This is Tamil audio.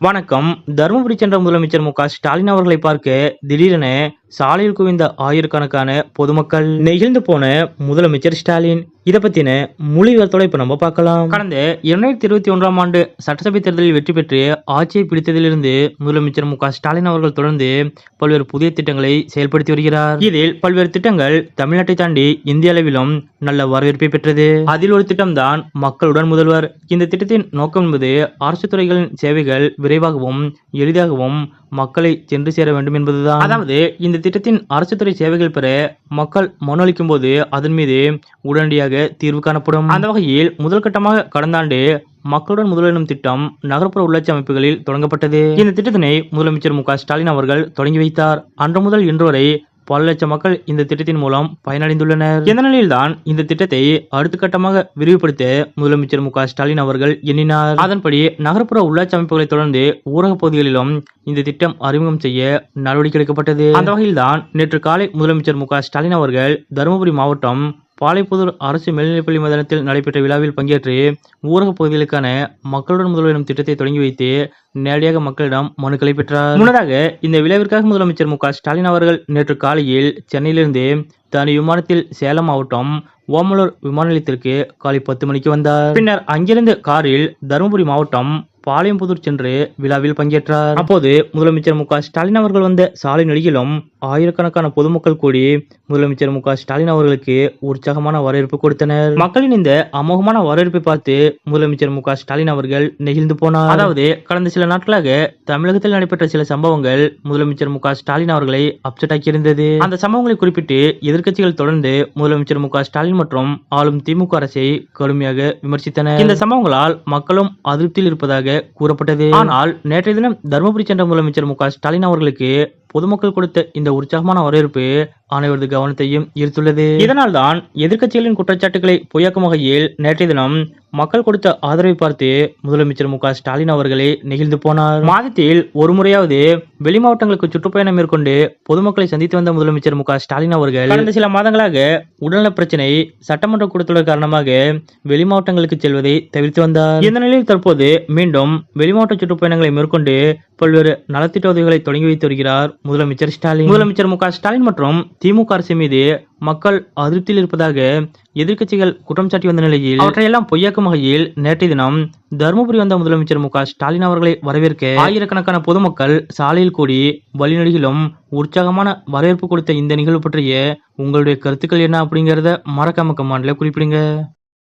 வணக்கம். தருமபுரி சென்ற முதலமைச்சர் மு க ஸ்டாலின் அவர்களை பார்க்க திடீரென சாலையில் குவிந்த ஆயிரக்கணக்கான பொதுமக்கள் நெகிழ்ந்து போன முதலமைச்சர் ஸ்டாலின். இதை பத்தின முழு விவரத்தோட இப்ப நம்ம பார்க்கலாம். கடந்த இரண்டாயிரத்தி இருபத்தி ஒன்றாம் ஆண்டு சட்டசபை தேர்தலில் வெற்றி பெற்று ஆட்சியை பிடித்ததிலிருந்து முதலமைச்சர் மு ஸ்டாலின் அவர்கள் தொடர்ந்து பல்வேறு புதிய திட்டங்களை செயல்படுத்தி வருகிறார். இதில் பல்வேறு திட்டங்கள் தமிழ்நாட்டை தாண்டி இந்திய அளவிலும் நல்ல வரவேற்பை பெற்றது. அதில் ஒரு திட்டம்தான் மக்களுடன் முதல்வர். இந்த திட்டத்தின் நோக்கம் என்பது அரசு துறைகளின் சேவைகள் விரைவாகவும் எளிதாகவும் மக்களை சென்று சேர வேண்டும் என்பதுதான். அதாவது இந்த திட்டத்தின் அரசு துறை சேவைகள் பெற மக்கள் மனு அளிக்கும் போது அதன் மீது உடனடியாக தீர்வு காணப்படும். அந்த வகையில் முதல் கட்டமாக கடந்த ஆண்டு மக்களுடன் முதலிடும் திட்டம் நகர்ப்புற உள்ளாட்சி அமைப்புகளில் தொடங்கப்பட்டது. இந்த திட்டத்தினை முதலமைச்சர் மு ஸ்டாலின் அவர்கள் தொடங்கி வைத்தார். அன்று முதல் இன்று வரை பல லட்சம் மக்கள் இந்த திட்டத்தின் மூலம் பயனடைந்துள்ளனர். இந்த நிலையில்தான் இந்த திட்டத்தை அடுத்த கட்டமாக விரிவுபடுத்த முதலமைச்சர் மு ஸ்டாலின் அவர்கள் எண்ணினார். அதன்படி நகர்ப்புற உள்ளாட்சி அமைப்புகளை தொடர்ந்து ஊரக பகுதிகளிலும் இந்த திட்டம் அறிமுகம் செய்ய நடவடிக்கை எடுக்கப்பட்டது. அந்த வகையில்தான் நேற்று காலை முதலமைச்சர் மு ஸ்டாலின் அவர்கள் தருமபுரி மாவட்டம் பாலைப்புதூர் அரசு மேல்நிலைப்பள்ளி மைதானத்தில் நடைபெற்ற விழாவில் பங்கேற்று ஊரக பகுதிகளுக்கான மக்களுடன் முதல்வர் திட்டத்தை தொடங்கி வைத்து நேரடியாக மக்களிடம் மனுக்களை பெற்றார். முன்னதாக இந்த விழாவிற்காக முதலமைச்சர் மு ஸ்டாலின் அவர்கள் நேற்று காலையில் சென்னையிலிருந்து தனி விமானத்தில் சேலம் மாவட்டம் ஓமலூர் விமான நிலையத்திற்கு காலை பத்து மணிக்கு வந்தார். பின்னர் அங்கிருந்து காரில் தருமபுரி மாவட்டம் பாளையம்புதூர் சென்று விழாவில் பங்கேற்றார். அப்போது முதலமைச்சர் மு ஸ்டாலின் அவர்கள் வந்த சாலை நெடுகிலும் ஆயிரக்கணக்கான பொதுமக்கள் கூடி முதலமைச்சர் மு ஸ்டாலின் அவர்களுக்கு உற்சாகமான வரவேற்பு கொடுத்தனர். மக்களின் இந்த அமோகமான வரவேற்பை பார்த்து முதலமைச்சர் மு ஸ்டாலின் அவர்கள் நெகிழ்ந்து போனார். அதாவது கடந்த சில நாட்களாக தமிழகத்தில் நடைபெற்ற சில சம்பவங்கள் முதலமைச்சர் மு ஸ்டாலின் அவர்களை அப்செட் ஆக்கியிருந்தது. அந்த சம்பவங்களை குறிப்பிட்டு எதிர்க்கட்சிகள் தொடர்ந்து முதலமைச்சர் மு ஸ்டாலின் மற்றும் ஆளும் திமுக அரசை கடுமையாக விமர்சித்தனர். இந்த சம்பவங்களால் மக்களும் அதிருப்தியில் இருப்பதாக கூறப்பட்டது. ஆனால் நேற்றைய தினம் தருமபுரி சென்ற முதலமைச்சர் மு ஸ்டாலின் அவர்களுக்கு பொதுமக்கள் கொடுத்த இந்த உற்சாகமான வரவேற்பு அனைவரது கவனத்தையும் ஈர்த்துள்ளது. இதனால் தான் எதிர்க்கட்சிகளின் குற்றச்சாட்டுகளை பொய்யாக்கும் வகையில் நேற்றைய தினம் மக்கள் கொடுத்த ஆதரவை பார்த்து முதலமைச்சர் மு ஸ்டாலின் அவர்களே நெகிழ்ந்து போனார். மாதத்தில் ஒரு முறையாவது வெளி மாவட்டங்களுக்கு சுற்றுப்பயணம் மேற்கொண்டு பொதுமக்களை சந்தித்து வந்த முதலமைச்சர் மு ஸ்டாலின் அவர்கள் கடந்த சில மாதங்களாக உடல்நல பிரச்சனை சட்டமன்ற கூட்டத்தொடர் காரணமாக வெளி மாவட்டங்களுக்கு செல்வதை தவிர்த்து வந்தார். இந்த நிலையில் தற்போது மீண்டும் வெளிமாவட்ட சுற்றுப்பயணங்களை மேற்கொண்டு பல்வேறு நலத்திட்ட உதவிகளை தொடங்கி வைத்து வருகிறார் முதலமைச்சர் ஸ்டாலின். முதலமைச்சர் மு ஸ்டாலின் மற்றும் திமுக அரசு மீது மக்கள் அதிருப்தியில் இருப்பதாக எதிர்க்கட்சிகள் குற்றம் சாட்டி வந்த நிலையில் அவற்றையெல்லாம் பொய்யாக்கும் வகையில் நேற்றைய தினம் தருமபுரி வந்த முதலமைச்சர் மு ஸ்டாலின் அவர்களை வரவேற்க ஆயிரக்கணக்கான பொதுமக்கள் சாலையில் கூடி வழிநெடுகிலும் உற்சாகமான வரவேற்பு கொடுத்த இந்த நிகழ்வு பற்றிய உங்களுடைய கருத்துக்கள் என்ன அப்படிங்கிறத மறக்காம கமாண்டில் குறிப்பிடுங்க.